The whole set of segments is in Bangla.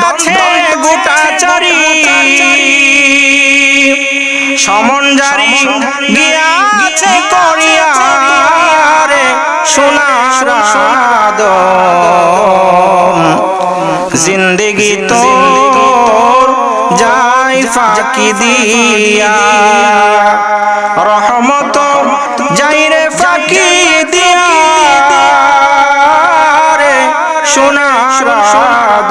আছে গোটা চারি। সমন জারি গিয়াছে করিয়া রে সোনার জিন্দগি তোর যাই ফাঁকি দিয়া। রহমত যাই রে ফাঁকি দিয়া রে সোনার সাদ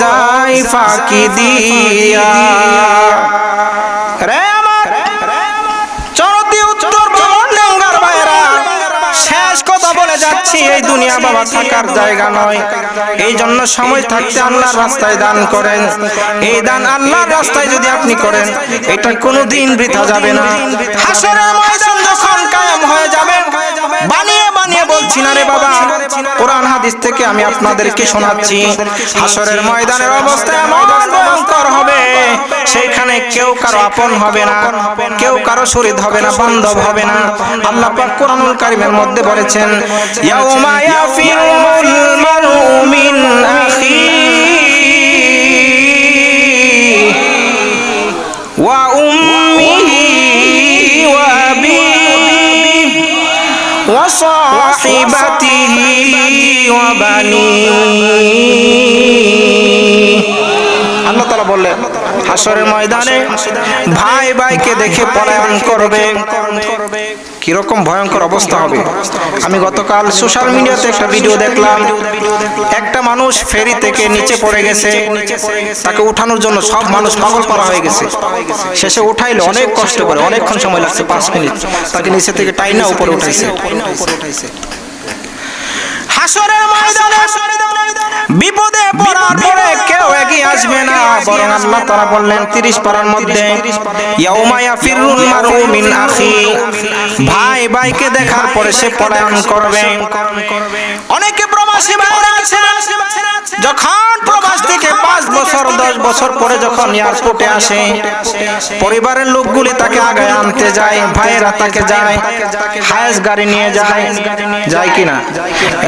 যাই ফাঁকি দিয়া। এই দুনিয়া বাবা থাকার জায়গা নয়। এই জন্য সময় থাকতে আল্লাহর রাস্তায় দান করেন। এই দান আল্লাহর রাস্তায় যদি আপনি করেন, এটা কোনো দিন বৃথা যাবে না। হাসরের ময়দান যখন কায়েম হয়ে যাবে বানিয়ে বলছি না রে বাবা। কোরআন হাদিস থেকে আমি আপনাদেরকে শোনাচ্ছি। হাসরের ময়দানের অবস্থা এমন ভয়ঙ্কর হবে। সেইখানে কেউ কারও আপন হবে না, কেউ কারও শরীর হবে না, বান্ধব হবে না। আল্লাহ পাক কোরআনুল কারিমের মধ্যে বলেছেন, ইয়াউমা ইয়াফিরুল মারউ ওয়া وبنيه আল্লাহ তালা বললেন হাসরের ময়দানে ভাই ভাইকে দেখে পলায়ন করবে। কীরকম ভয়ঙ্কর অবস্থা হবে। আমি গতকাল সোশ্যাল মিডিয়াতে একটা ভিডিও দেখলাম। মানুষ ফেরি থেকে নিচে পড়ে গেছে। তাকে উঠানোর জন্য সব মানুষ পাগল করা হয়ে গেছে। শেষে উঠাইলো অনেক কষ্ট করে, অনেকক্ষণ সময় লাগছে, পাঁচ মিনিট। তাকে নিচে থেকে টাইনা উপরে উঠাইছে। হাসরের ময়দানে বিপদে পড়ার পরে কেউ এগিয়ে আসবে না, বরং আল্লাহ তারা বললেন 30 পারার মধ্যে, ইয়াউমা ইয়াফিরুল মারউ আখি। ভাই ভাইকে দেখার পরে সে পলায়ন করবে। অনেকে আছে যখন প্রবাস থেকে পাঁচ বছর দশ বছর পরে যখন এয়ারপোর্টে আসে পরিবারের লোকগুলি তাকে আগে আনতে যায় ভাইয়েরা তাকে যায় হায়েস গাড়ি নিয়ে যায় যায়। কিনা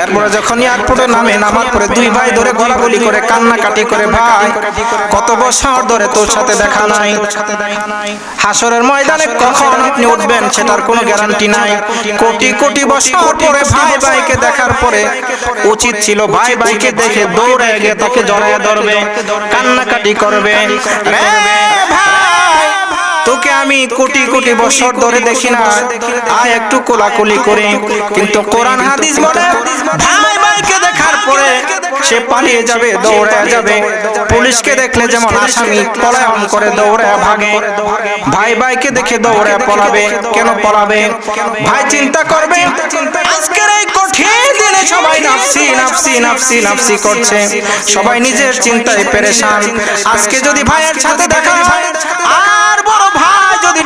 এরপরে যখন এয়ারপোর্টে নামে নামার পরে দুই ভাই ধরে গলাগলি করে কান্নাকাটি করে ভাই কত বছর ধরে তোর সাথে দেখা নাই। হাসরের ময়দানে কখন আপনি উঠবেন সেটার কোনো গ্যারান্টি নাই। কোটি কোটি বছর পরে ভাই ভাইকে দেখার পরে উচিত ছিল ভাই ভাইকে দেখে দৌড়ে গিয়ে তাকে জড়ায় ধরবে, কান্নাকাটি করবে। তোকে আমি কোটি কোটি বছর ধরে দেখি না। আয় একটু কোলাকুলি করে। কিন্তু কোরআন হাদিস বলে, ভাই ভাইকে দেখার পরে সে পালিয়ে যাবে দৌড়ে যাবে। পুলিশকে দেখলে যেমন আসামি পলায়ন করে দৌড়ে ভাগে। ভাই ভাইকে দেখে দৌড়ে পলাবে। কেন পলাবে? ভাই চিন্তা করবে, আজকের এই সবাই নাফসি নাফসি নাফসি নাফসি করছে। সবাই নিজের চিন্তায় পেরেশান। আজকে যদি ভাইয়ের সাথে দেখা যদি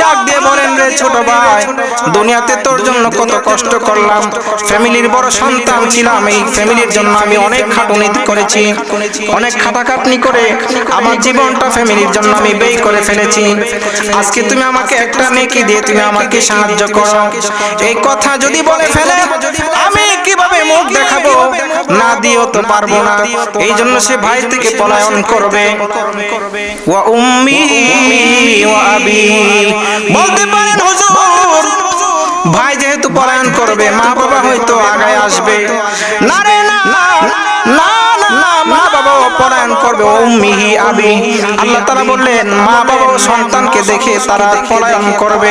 দুনিয়াতে তোর জন্য কত কষ্ট করলাম। ফ্যামিলির বড় সন্তান ছিলাম, এই ফ্যামিলির জন্য আমি অনেক খাটুনি করেছি। অনেক খাটাখাটনি করে আমার জীবনটা ফ্যামিলির জন্য আমি ব্যয় করে ফেলেছি। আজকে তুমি আমাকে একটা নেকি দিয়ে তুমি আমাকে সাহায্য করো। এই কথা যদি বলে ফেলে কীভাবে মুখ দেখাবো, না দিও তো পারব না। এই জন্য সে ভাই থেকে পলায়ন করবে। ওয়া উম্মি ওয়া আবি। বলতে পারেন হুজুর, ভাই যেহেতু পলায়ন করবে মা বাবা হয়তো আগায় আসবে। না রে, না না মা করবে আল্লাহ তারা বললেন মা বাবা সন্তানকে দেখে তারা পলায়ন করবে।